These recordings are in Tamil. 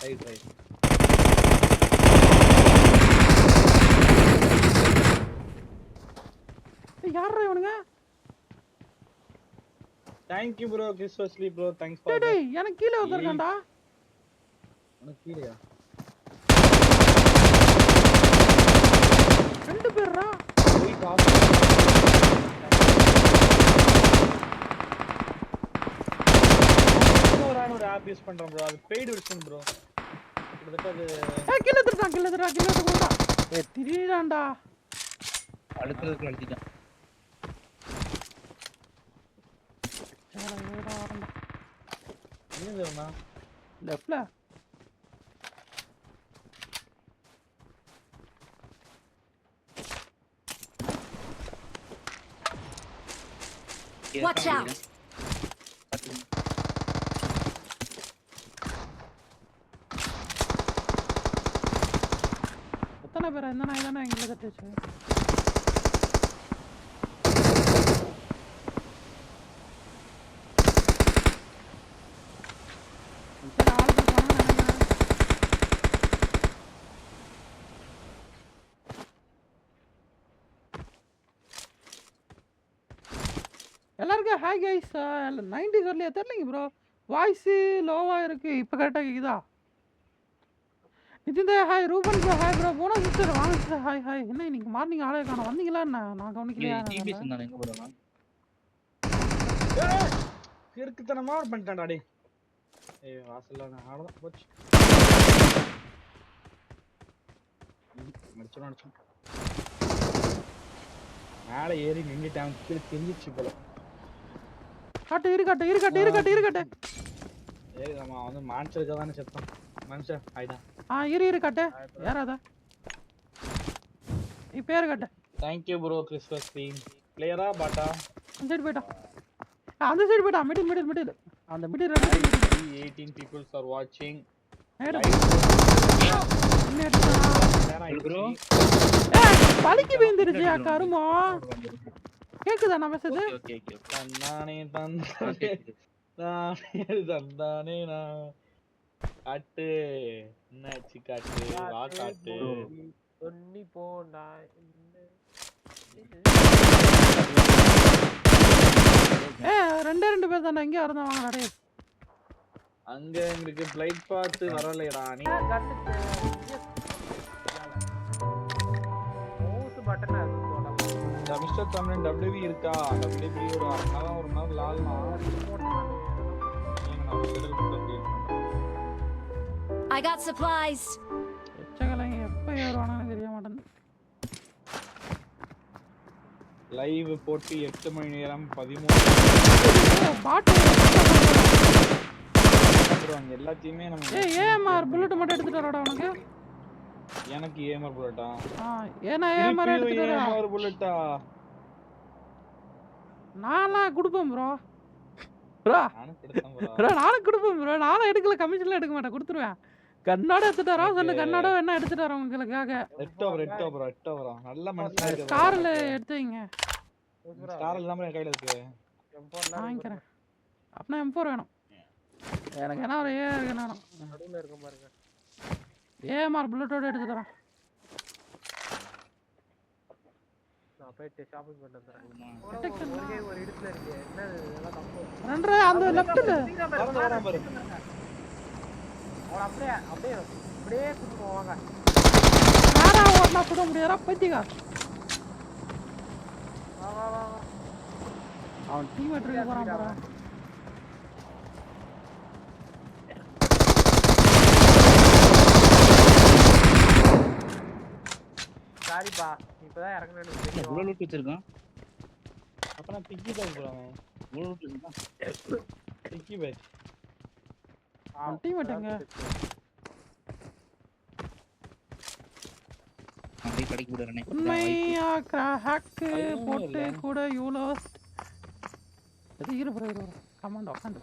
ரைட் ரைட் யார்ரா இவனுங்க? தேங்க் யூ ப்ரோ கிறிஸ்வஸ்லி ப்ரோ தேங்க்ஸ் ஃபார் டேய் எனக்கு கீழே வந்திருக்கான்டா உனக்கு கீழயா? ரெண்டு பேர்ரா வெயிட் ஆஃப் ஒரு ஆப் யூஸ் பண்றேன் ப்ரோ அது பெய்டு வெர்ஷன் ப்ரோ கீழே திருட்டான் கீழே திருடா கீழே திருடா ஏ திரியிடான்டா அடுத்ததுக்கு அழுத்திட்டான் லெஃப்ட்ல. Watch out. எத்தனை பேர் இந்த நாய் தானே எங்களை தட்டுச்சு சரி, எல்லாருக்கும் ஹாய் கைஸ் நைன்டி சொல்லி தெரியலைங்க ப்ரோ வாய்ஸு லோவாக இருக்கு. இப்போ கரெக்டாக கேக்குதா? Nithin hi Ruban bro hi bro போனா சிஸ்டர் வாங்க சிஸ்டர் ஹாய் ஹாய் என்ன இன்னைக்கு மார்னிங் ஆளே காணோம். வந்தீங்களா என்ன? நான் கவனிக்கலையா? டிபிஎஸ் இருந்தானே எங்க போறான் கிறுக்குத்தனமா பண்ணிட்டான்டா டேய். ஏய் வாசல்ல நான் அவ்வளவுதான் போச்சு. முடிச்சோம் முடிச்சோம் மேலே ஏறி நின்றுட்டான் கீழே தெரிஞ்சிச்சு போல. காட்டு இருக்கட்டு இருக்கட்டு இருக்கட்டு இருக்கட்டு ஏய் நம்ம வந்து மான்சருக்கா தானே செத்தான் மனுஷன் ஆயிதான் ஆ இரு இரு கட்டு. ஏறாத. நீ பேர் கட்டு. Thank you bro Christmas theme பிளேயரா பாட்டா அந்த சைடு போயிட்டான் ஆ, அந்த சைடு போயிட்டான் மிடில் மிடில் மிடில் அந்த மிடில் ரெண்டு எயிட்டீன் பீப்புள்ஸ் ஆர் வாட்சிங். பலிக்கு வீந்துருச்சு கருமோ. கேக்குதா நான் பேசுறது? தன்னானே தந்தானே தானே தந்தானே நான். காட்டு. என்னாச்சு காட்டு? வா காட்டு சொல்லி போண்டா ஏ ரெண்டே ரெண்டு பேர் தானே எங்கேயா இருந்தா வாங்க டேய் அங்க எங்களுக்கு பிளைட் பார்த்து வரலையடா. நீ மவுஸ் பட்டன் அது மிஸ்டர் தமிழன் டபிள்யூபி இருக்கா? டபிள்யூபி ஒரு அரை மணி நேரம் ஒரு மணி நேரம் லால்னா I got supplies. எச்சகலைங்க எப்போ ஏறுவானு தெரிய மாட்டேங்குது. லைவ் போட்டு எட்டு மணி நேரம் பதிமூணு ஏ, பாட்டு பண்றாங்க எல்லாத்தையுமே நம்ம ஏ ஏஎம்ஆர் புல்லட் மட்டும் எடுத்துட்டு வரடா உனக்கு. எனக்கு ஏமர் புல்லட்டா ஆ ஏன்னா ஏஎம்ஆர் எடுத்துட்டு ஏமர் புல்லட்டா நான்லாம் கொடுப்பேன் ப்ரோ. ப்ரோ நானும் கொடுப்பேன் ப்ரோ நானும் எடுக்கல கமிஷன்லாம் எடுக்க மாட்டேன். கொடுத்துருவேன். கண்ணோட எடுத்துட்டு வரோம் சொல்லு எனக்கு- கண்ணோட என்ன எடுத்துட்டு வரோம் உங்களுக்காக. நல்ல மனசு வைங்க. ஸ்டார் இல்லாம என் கையில இருக்கு. வாங்கிக்கிறேன். அப்படின்னா எம் ஃபோர் வேணும். எனக்கு என்ன ஒரு ஏ இருக்கு வேணும். நடுவுல இருக்கும் பாருங்க. ஏஎம்ஆர் புல்லட்டோட நான் போயிட்டு ஷாப்பிங் ஒரு இடத்துல இருக்கு. என்ன அந்த லெஃப்ட்ல அவனை அப்படியே அப்படியே அப்படியே கூட்டிட்டு போவாங்க. நேரா ஓட்டினா சுட முடியாதா? பைத்தியக்கா வா வா வா வா. அவன் டீம் எடுத்துட்டு போறான் பாரு சாரிப்பா இப்பதான் இறங்கணும்னு தெரியும். இவ்வளவு லூட் வச்சிருக்கான்? அப்ப நான் பிக்கி பேக் போறாங்க இவ்வளவு லூட் வச்சிருக்கான்? பிக்கி பேக் அவன் டீம் எங்க அப்படியே கடைக்கு போடுறேனே உண்மையா அதுவும் போட்டு. கூட இவ்வளோ இது இரு ப்ரோ இரு. கமாண்ட் உட்காந்து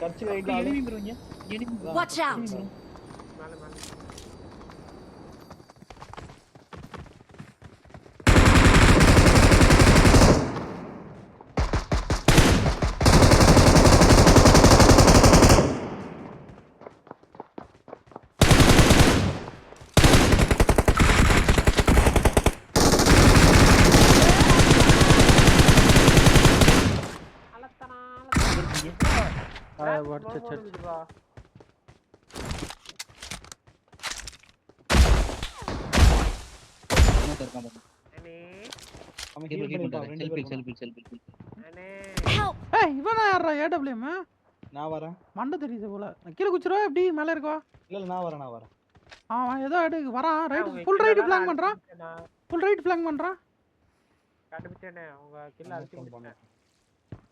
கட்சி ரைட் எனிமி ப்ரோ இங்க. Enemy Watch out. மேல மேல. ஏய் இவனா யாரா ஏடபிள்யூஎம் நான் வரேன். மண்டை தெரியுது போல. நான் கீழே குச்சிருவா எப்படி? மேலே இருக்கவா? இல்ல இல்ல நான் வரேன் நான் வரேன். அவன் ஏதோ எடு வரான் ரைட் ஃபுல் ரைட் பண்ணுறான் அடிச்சிட்டேனா? ஃபுல் ரைட் பிளான் பண்ணுறான் கண்டுபிடிச்சேனே கில்ல அழிச்சு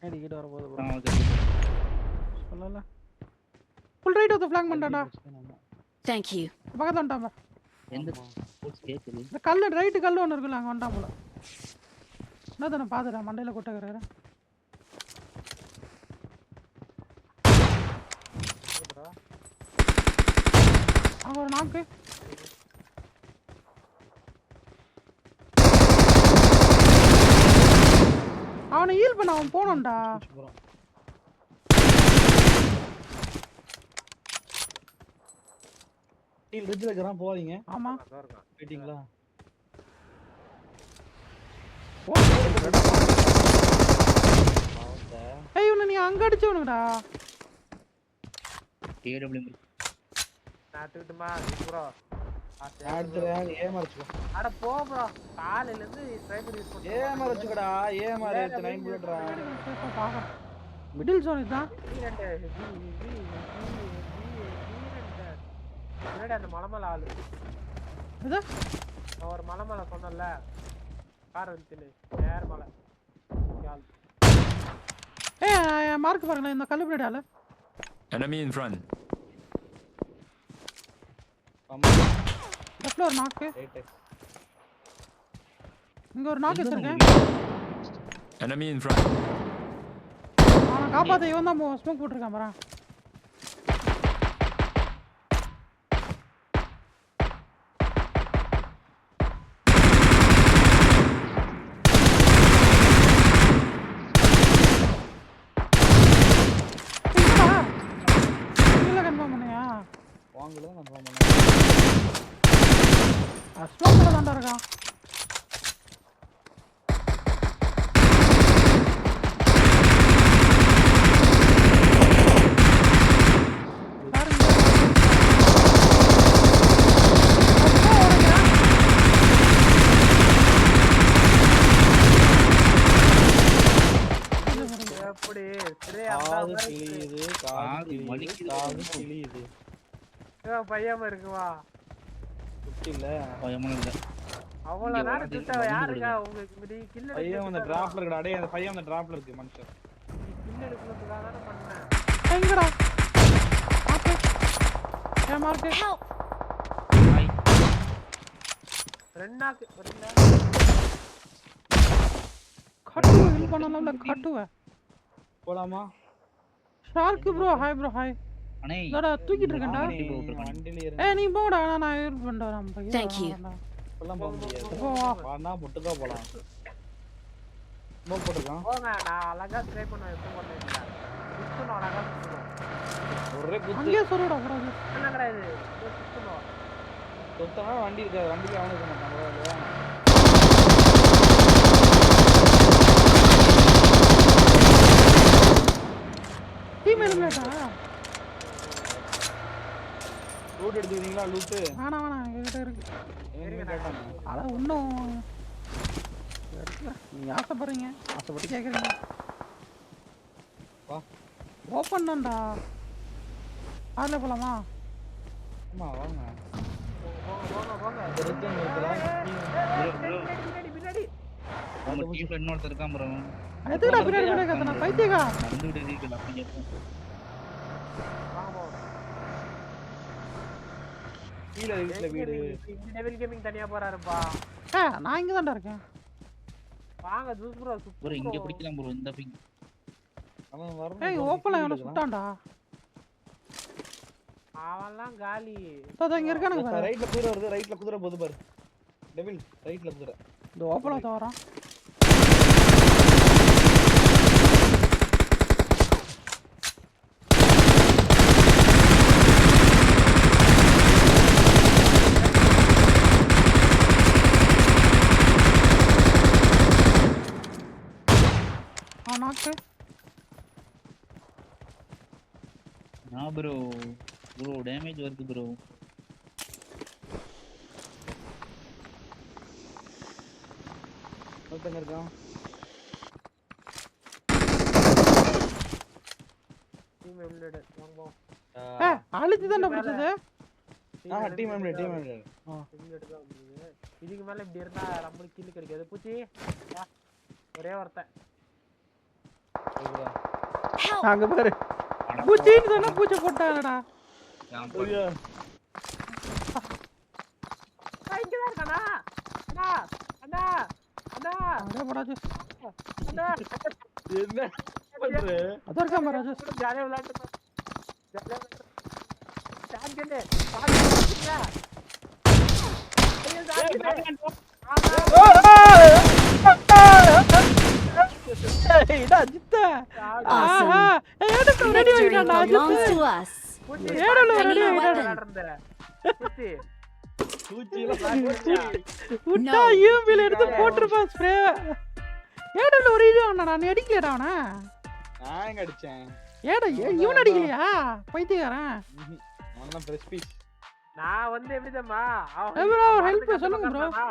ஏடி கிட்ட okay, okay. சொல்லல. ஃபுல் ரைட் ஒருத்த பிளான் பண்ணிட்டான்டா Thank you. பக்கத்தில் வந்துட்டான். எந்த கேக்குது? இந்த கல் ரைட்டு கல் ஒன்று இருக்குல்ல அங்கே வந்துட்டான் போல என்ன தானே பார்த்துட்டேன் மண்டையில் கொட்டக்கிறாரு bro. அங்கே ஒரு நாக்கு அவனை ஹீல் பண்ண அவன் போனோம்டா ஹீல் ரிட்ஜில் இருக்கிறான் போவாதீங்க ஆமா பாவத்தை. ஏய் இவனை நீ அங்கே அடிச்சவனுடா. நான் எடுத்துக்கிட்டுமா ப்ரோ நான் அடிச்சிடுறேன் ஏமாறிச்சுக்கோ அட போ ப்ரோ காலையில இருந்து ஸ்னைப்பர் யூஸ் பண்ணி ஏமாறிச்சுக்கடா ஏமாறி எடுத்து நைன் புல்லட்ரா பார்க்குறேன் மிடில் ஜோன் இதுதான் முன்னாடி அந்த மலை மேல ஆளு? இது நான் ஒரு மலை மேல சொன்னேன்ல. கார் வந்துச்சுன்னு நேர் மலை. ஆளு. ஏய் மார்க் பாருங்களேன் இந்த கல்லு பின்னாடி ஆளு. Enemy in front. லெஃப்ட்ல ஒரு நாக்கு இங்க ஒரு நாக்கு வச்சிருக்கேன்? Enemy in front. அவனை காப்பாத்த இவன் தான் ஸ்மோக் போட்டிருக்கான் பாரு கன்ஃபார்ம் பண்ணியா வாங்கல நான் பண்ணேன் ஸ்மோக்கில் தாண்டா இருக்கான் பாரு இங்க. அப்பா உடைக்கிறான். இது பாருங்க. எப்படி? ஸ்ரே காது கிளியுது காது கிளியுது பையன் இருக்குவா குட்டி இல்ல பயமா இல்ல. அவ்வளவு நேரம் வந்து யாருக்கா உங்களுக்கு? நீ கில்ல பையன் அந்த டிராப்ல இருக்கடா. டேய் அந்த பையன் அந்த டிராப்ல இருக்கு மனுஷன். கில்ல எடுக்கிறதுக்காக தானே பண்ணேன் எங்கடா? மார்க்கு ஏன் மார்க்கு ஹாய். ரெண்டாக்கு வரீங்களா கட்டுவ ஹில் பண்ணலாம்ல கட்டுவ. போலாமா? ஷார்க்கு ப்ரோ ஹாய் ப்ரோ ஹாய் இதோட தூக்கிட்டு இருக்கேன்டா? ஏய் நீ போங்கடா நான் நான் ஹெல்ப் பண்ணிட்டு வரேன். பையன் Thank you. இப்பெல்லாம் போக முடியாது. போ வா. வானா முட்டுக்கா போலாம். ஸ்மோக் போட்டிருக்கான் போங்க நான் அழகா ஸ்ப்ரே பண்ண எடுத்து பண்ணேன் சுத்தணும் அழகா ஒரே குத்து. அங்கேயே சொல்லுடா கூடாது என்ன கிடையாது இதோ? சுத்தணும் சுத்தனா வண்டி இருக்காது. வண்டிக்கு அவனுக்கு இருக்க மாட்டான் பரவாயில்லையா? டீம் எலிமினேட்டா லூட் எடுத்துக்கிறீங்களா? லூட்டு வேணாம் வேணாம். என்கிட்ட இருக்கு. அதான் இன்னும் எடுக்கல. நீங்க ஆசைப்படுறீங்க. ஆசைப்பட்டு கேட்குறீங்க வா. ஓப்பன் தான்டா. அதில் போகலாமா ஆமா வாங்க. இன்னொருத்தன் இருக்கான். எதுக்குடா பின்னாடி பின்னாடி கத்தனா பைத்தியக்கா vehicle அப்படி இருக்கும். வாங்க போங்க கீழே வீட்டுல வீடு. டெவில் கேமிங் தனியா போறாருப்பா. நான் இங்கே தான்டா இருக்கேன். வாங்க ஜூஸ் ப்ரோ bro, இங்க பிடிக்கலாம் bro, இந்த ping. அவன் வரணும் ஏய் எவனை இருக்கான். சுட்டான்டா. அவன்லாம் காலி. இதோ இங்கே இருக்கானுங்க பாரு. ரைட்ல குதிரை வருது ரைட்ல குதிரை போகுது பாரு. டெவில் ரைட்ல குதிரை. இந்த ஓப்பனில் தவறான். ஆ நாக்கு ப்ரோ டேமேஜ் வருது ப்ரோ ஒருத்தங்க இருக்கான் டீம் எம்லெட் வாங்குவோம் ஏ அழுத்தி தானே பிடிச்சது ஆ டீம் எம்லே டீம் எம்லே எம்லெட் தான் இதுக்கு மேல இப்படி இருந்தா நம்மளுக்கு கில்லு கிடைக்காது பூச்சி. ஒரே ஒருத்தன்! அங்க பாரு. பூச்சின்னு சொன்னா பூச்சை போட்டாங்கடா. என்ன விட்டா No. யூபில எடுத்து போட்டுருப்பான் ஸ்ப்ரே ஏடல ஒரு இது ஆனா நான் அடிக்கலடா அவன நான் எங்க அடிச்சேன் ஏடா ஏ- இவன் அடிக்கலையா பைத்தியக்காரன் அவன் பிரஸ் பீஸ் நான் வந்து எப்படி தெரியுமா ஒரு help சொல்லுங்க bro. ப்ரோ